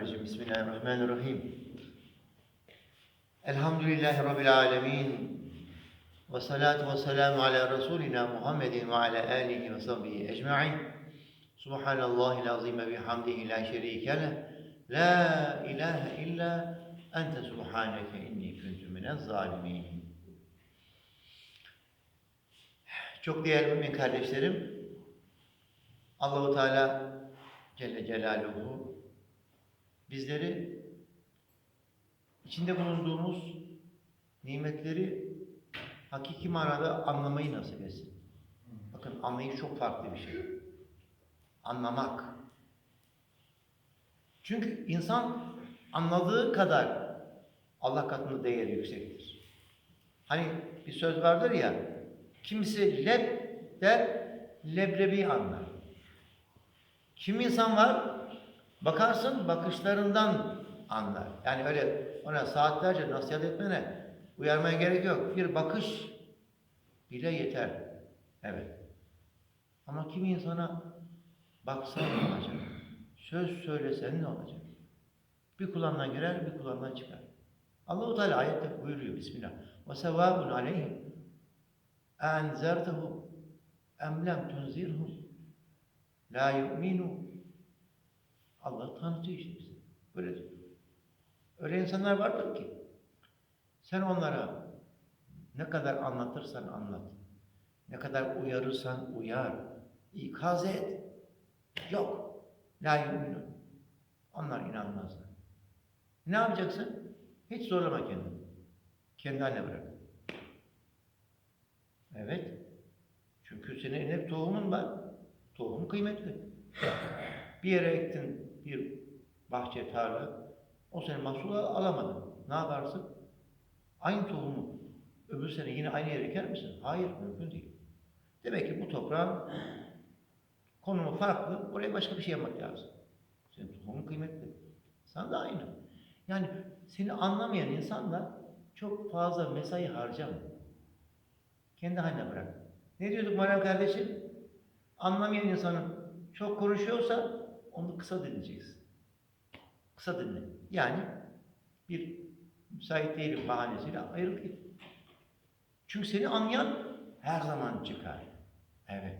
Mineşşeytanirracim. Bismillahirrahmanirrahim. Elhamdülillahi Rabbil alemin. Ve salatu ve selamu ala Resulina Muhammedin ve ala alihi ve sahbihi ecma'in. Subhanallahil azime bihamdihi la şerike leh. La ilahe illa ente subhaneke inni kuntu minez zalimin. Çok değerli mümin kardeşlerim, Allahu Teala Celle Celaluhu bizleri içinde bulunduğumuz nimetleri hakiki manada anlamayı nasip etsin. Bakın anlayış çok farklı bir şey. Anlamak. Çünkü insan anladığı kadar Allah katında değeri yüksektir. Hani bir söz vardır ya, kimisi leb der, leblebi anlar. Kim insan var, bakarsın bakışlarından anlar. Yani öyle ona saatlerce nasihat etmene, uyarmaya gerek yok. Bir bakış bile yeter. Evet. Ama kim insana baksan ne olacak? Söz söylesen ne olacak? Bir kulağından girer, bir kulağından çıkar. Allahu Teala ayette buyuruyor Bismillah. Ve sevabun aleyhim enzertehu em lem tunzirhum la yu'minu Allah tanıtıyor işte bize. Böyle diyor. Öyle insanlar vardır ki sen onlara ne kadar anlatırsan anlat, ne kadar uyarırsan uyar, ikaz et. Yok. La yu'minu. Onlar inanmazlar. Ne yapacaksın? Hiç zorlama kendini. Kendi haline bırak. Evet. Çünkü senin hep tohumun var. Tohum kıymetli. Bir yere ektin bir bahçe, tarla. O sene mahsul alamadın. Ne yaparsın? Aynı tohumu öbür sene yine aynı yere eker misin? Hayır, mümkün değil. Demek ki bu toprağın konumu farklı. Oraya başka bir şey yapmak lazım. Senin tohumun kıymetli. Sen de aynı. Yani seni anlamayan insanla çok fazla mesai harcama. Kendi haline bırak. Ne diyorduk Meryem kardeşim? Anlamayan insanın çok konuşuyorsa onu kısa dinleyeceksin. Kısa dinle. Yani bir müsait değilim bahanesiyle ayrılıp git. Çünkü seni anlayan her zaman çıkar. Evet.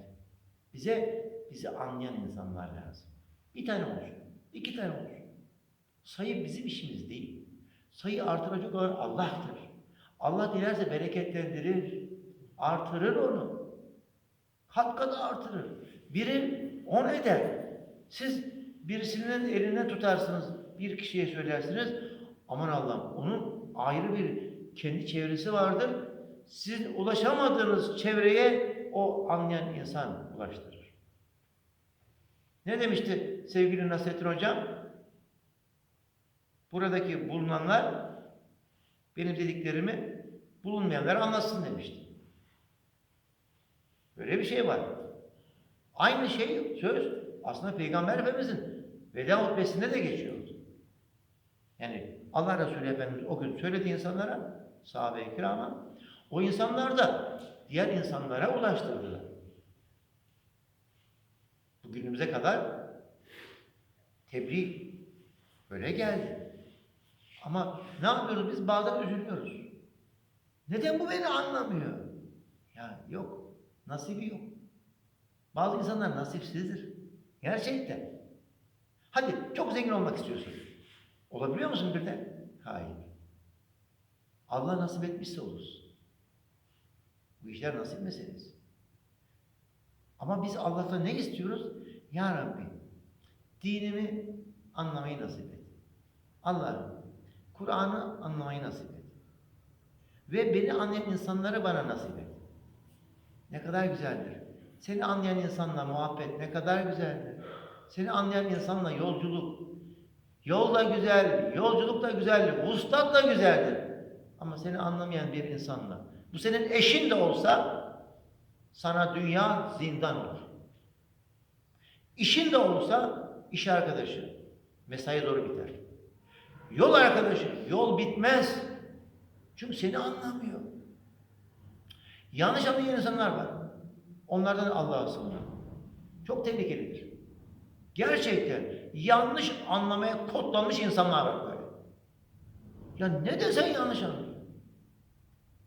Bize bizi anlayan insanlar lazım. Bir tane olsun. iki tane olsun. Sayı bizim işimiz değil. Sayı artıracak olan Allah'tır. Allah dilerse bereketlendirir. Artırır onu. Kat kat artırır. Biri on eder. Siz birisinin eline tutarsınız, bir kişiye söylersiniz. Aman Allah'ım onun ayrı bir kendi çevresi vardır. Sizin ulaşamadığınız çevreye o anlayan insan ulaştırır. Ne demişti sevgili Nasrettin Hocam? Buradaki bulunanlar benim dediklerimi bulunmayanlar anlasın demişti. Böyle bir şey var. Aynı şey söz aslında Peygamber Efendimizin veda hutbesinde de geçiyordu. Yani Allah Resulü Efendimiz o gün söyledi insanlara, sahabe-i kirama, o insanlar da diğer insanlara ulaştırdılar. Bugünümüze kadar tebliğ böyle geldi. Ama ne yapıyoruz biz? Bazen üzülüyoruz. Neden bu beni anlamıyor? Ya yok. Nasibi yok. Bazı insanlar nasipsizdir. Gerçekten. Hadi çok zengin olmak istiyorsun. Olabiliyor musun birden? Hayır. Allah nasip etmişse olursun. Bu işler nasip meselesi. Ama biz Allah'tan ne istiyoruz? Ya Rabbi, dinimi anlamayı nasip et. Allah'ım, Kur'an'ı anlamayı nasip et. Ve beni anlayan insanları bana nasip et. Ne kadar güzeldir. Seni anlayan insanla muhabbet ne kadar güzeldir. Seni anlayan insanla yolculuk. Yol da güzel, yolculuk da güzeldir, vuslat da güzeldir. Ama seni anlamayan bir insanla, bu senin eşin de olsa sana dünya zindan olur. İşin de olsa iş arkadaşı, mesai doğru biter. Yol arkadaşı, yol bitmez. Çünkü seni anlamıyor. Yanlış anlayan insanlar var. Onlardan Allah'a sığınırım. Çok tehlikelidir. Gerçekten yanlış anlamaya kodlanmış insanlar var böyle. Ya ne desen yanlış anlıyor.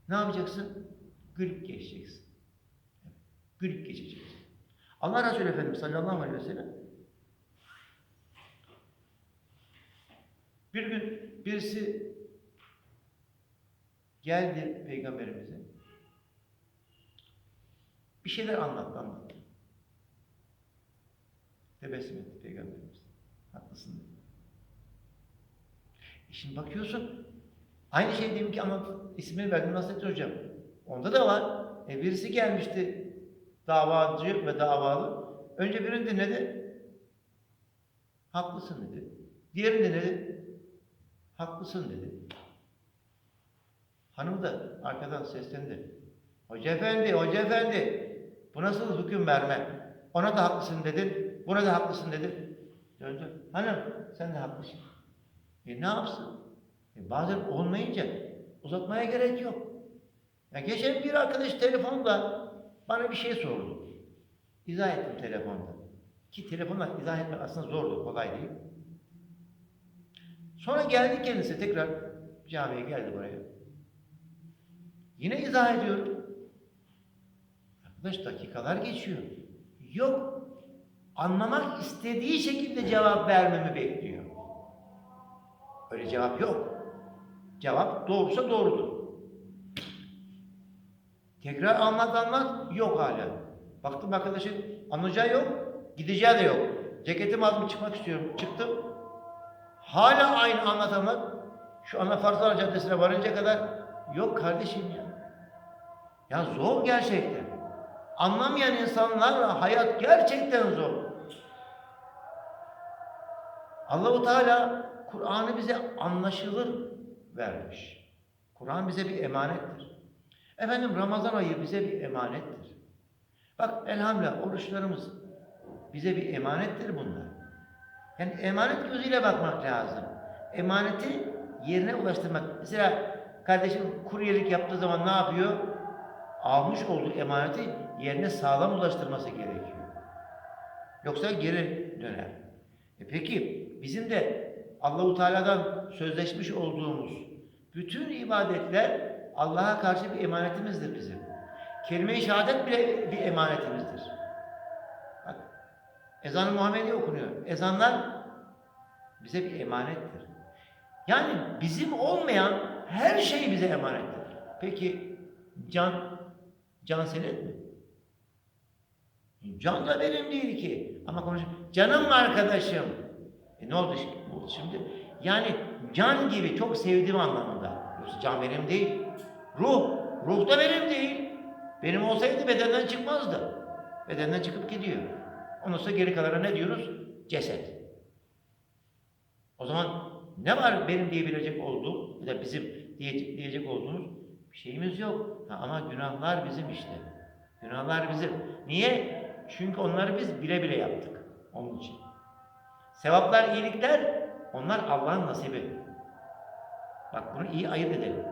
Ne yapacaksın? Gülüp geçeceksin. Gülüp geçeceksin. Allah Resulü Efendimiz sallallahu aleyhi ve sellem bir gün birisi geldi peygamberimize. Bir şeyler anlattı anlattı. Tebessüm etti peygamberimiz. Haklısın dedi. E şimdi bakıyorsun aynı şey demin ki anlat ismini verdim Nasrettin Hocam. Onda da var. E birisi gelmişti davacı ve davalı. Önce birini dinledi. Haklısın dedi. Diğerini dinledi. Haklısın dedi. Hanım da arkadan seslendi. Hoca efendi, hoca efendi. Bu nasıl hüküm verme? Ona da haklısın dedin, buna da haklısın dedin. Döndü. Hanım sen de haklısın. E ne yapsın? E bazen olmayınca uzatmaya gerek yok. Ya geçen bir arkadaş telefonda bana bir şey sordu. İzah ettim telefonda. Ki telefonla izah etmek aslında zordu, kolay değil. Sonra geldi kendisi tekrar camiye geldi buraya. Yine izah ediyorum. Arkadaş dakikalar geçiyor. Yok. Anlamak istediği şekilde cevap vermemi bekliyor. Öyle cevap yok. Cevap doğrusa doğrudur. Tekrar anlat anlat yok hala. Baktım arkadaşın anlayacağı yok, gideceği de yok. Ceketimi aldım çıkmak istiyorum. Çıktım. Hala aynı anlat anlat. Şu ana Farzlar Caddesi'ne varınca kadar yok kardeşim ya. Ya zor gerçekten. Anlamayan insanlarla hayat gerçekten zor. Allahu Teala Kur'an'ı bize anlaşılır vermiş. Kur'an bize bir emanettir. Efendim Ramazan ayı bize bir emanettir. Bak elhamdülillah oruçlarımız bize bir emanettir bunlar. Yani emanet gözüyle bakmak lazım. Emaneti yerine ulaştırmak. Mesela kardeşim kuryelik yaptığı zaman ne yapıyor? Almış olduğu emaneti yerine sağlam ulaştırması gerekiyor. Yoksa geri döner. E peki bizim de Allahu Teala'dan sözleşmiş olduğumuz bütün ibadetler Allah'a karşı bir emanetimizdir bizim. Kelime-i şehadet bile bir emanetimizdir. Bak, ezan-ı Muhammedi okunuyor. Ezanlar bize bir emanettir. Yani bizim olmayan her şey bize emanettir. Peki can, can senin mi? Can da benim değil ki. Ama konuş, canım arkadaşım. E ne oldu şimdi? Yani can gibi çok sevdiğim anlamında. Yoksa can benim değil. Ruh, ruh da benim değil. Benim olsaydı bedenden çıkmazdı. Bedenden çıkıp gidiyor. Ondan sonra geri kalanına ne diyoruz? Ceset. O zaman ne var benim diyebilecek olduğum ya da bizim diyecek, diyecek olduğumuz bir şeyimiz yok. Ha, ama günahlar bizim işte. Günahlar bizim. Niye? Çünkü onları biz bile bile yaptık. Onun için. Sevaplar, iyilikler onlar Allah'ın nasibi. Bak bunu iyi ayırt edelim.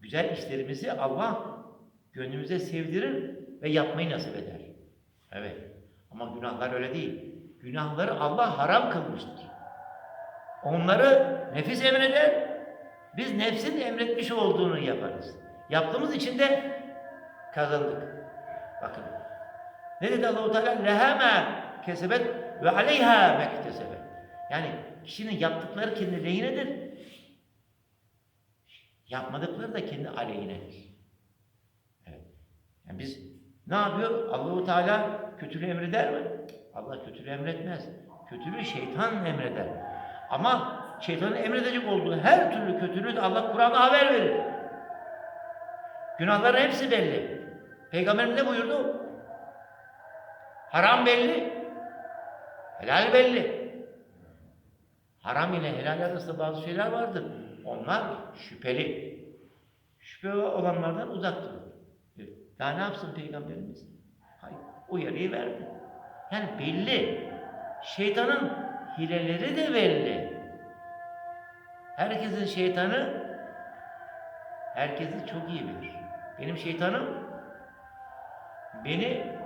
Güzel işlerimizi Allah gönlümüze sevdirir ve yapmayı nasip eder. Evet. Ama günahlar öyle değil. Günahları Allah haram kılmıştır. Onları nefis emreder. Biz nefsin emretmiş olduğunu yaparız. Yaptığımız için de kazandık. Bakın. Ne dedi Allahu Teala? Leheme kesebet ve aleyha mektesebet. Yani kişinin yaptıkları kendi lehinedir. Yapmadıkları da kendi aleyhinedir. Evet. Yani biz ne yapıyor? Allahu Teala kötülüğü emreder mi? Allah kötülüğü emretmez. Kötülüğü şeytan emreder. Ama şeytanın emredecek olduğu her türlü kötülüğü de Allah Kur'an'da haber verir. Günahların hepsi belli. Peygamberimiz ne buyurdu? Haram belli, helal belli. Haram ile helal arasında bazı şeyler vardır. Onlar şüpheli. Şüphe olanlardan uzak durun. Daha ne yapsın Peygamberimiz? Hayır, uyarıyı verdi. Yani belli. Şeytanın hileleri de belli. Herkesin şeytanı herkesi çok iyi bilir. Benim şeytanım beni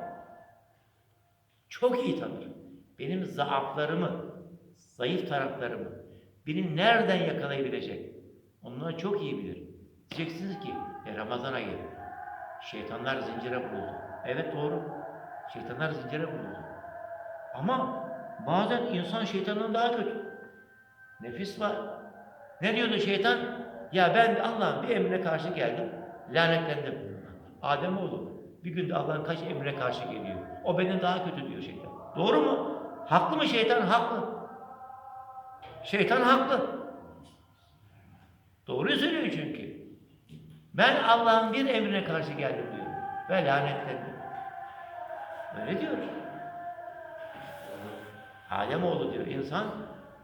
çok iyi tanır. Benim zaaflarımı, zayıf taraflarımı, beni nereden yakalayabilecek? Onları çok iyi bilir. Diyeceksiniz ki, e, Ramazan ayı, şeytanlar zincire vuruldu. Evet doğru, şeytanlar zincire vuruldu. Ama bazen insan şeytandan daha kötü. Nefis var. Ne diyordu şeytan? Ya ben Allah'ın bir emrine karşı geldim, lanetlendim. Adem oğlu bir günde Allah'ın kaç emrine karşı geliyor. O benden daha kötü diyor şeytan. Doğru mu? Haklı mı şeytan? Haklı. Şeytan haklı. Doğruyu söylüyor çünkü. Ben Allah'ın bir emrine karşı geldim diyor. Ve lanetlendim. Öyle diyor. Adem oğlu diyor. İnsan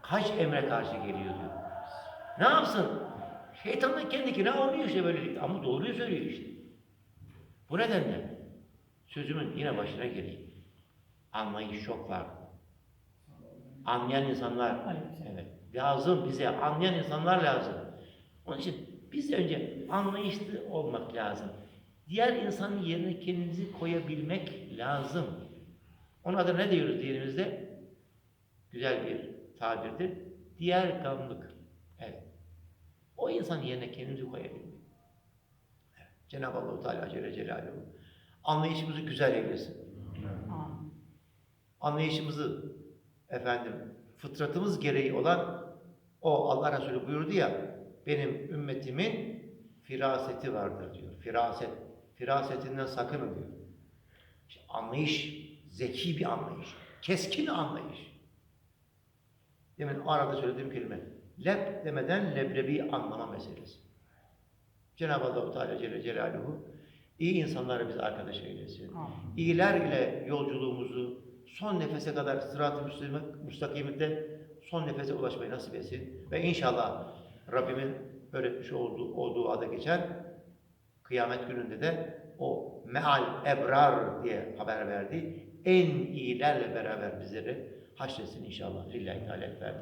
kaç emre karşı geliyor diyor. Ne yapsın? Şeytan da kendi kendine oynuyor işte böylelikle. Ama doğruyu söylüyor işte. Bu nedenle sözümün yine başına geleyim. Anlayış çok var. Anlayan insanlar evet, lazım bize. Anlayan insanlar lazım. Onun için biz önce anlayışlı olmak lazım. Diğer insanın yerine kendimizi koyabilmek lazım. Onun adına ne diyoruz dinimizde? Güzel bir tabirdir. Diğer kanlılık. Evet. O insan yerine kendimizi koyabilmek. Evet. Cenab-ı Allah Teala Celle Celaluhu anlayışımızı güzel eylesin. Amin. Anlayışımızı efendim fıtratımız gereği olan o Allah Resulü buyurdu ya benim ümmetimin firaseti vardır diyor. Firaset. Firasetinden sakının diyor. İşte anlayış, zeki bir anlayış, keskin anlayış. Demin arada söylediğim kelime. Leb demeden leblebi anlama meselesi. Cenab-ı Allah Teala Celle Celaluhu iyi insanları bize arkadaş eylesin. İyiler ile yolculuğumuzu son nefese kadar sırat-ı müstakimde- müstakimde son nefese ulaşmayı nasip etsin. Ve inşallah Rabbimin öğretmiş olduğu o duada geçen kıyamet gününde de o meal ebrar diye haber verdi. En iyilerle beraber bizleri haşretsin inşallah. Lillahi Teala efendim.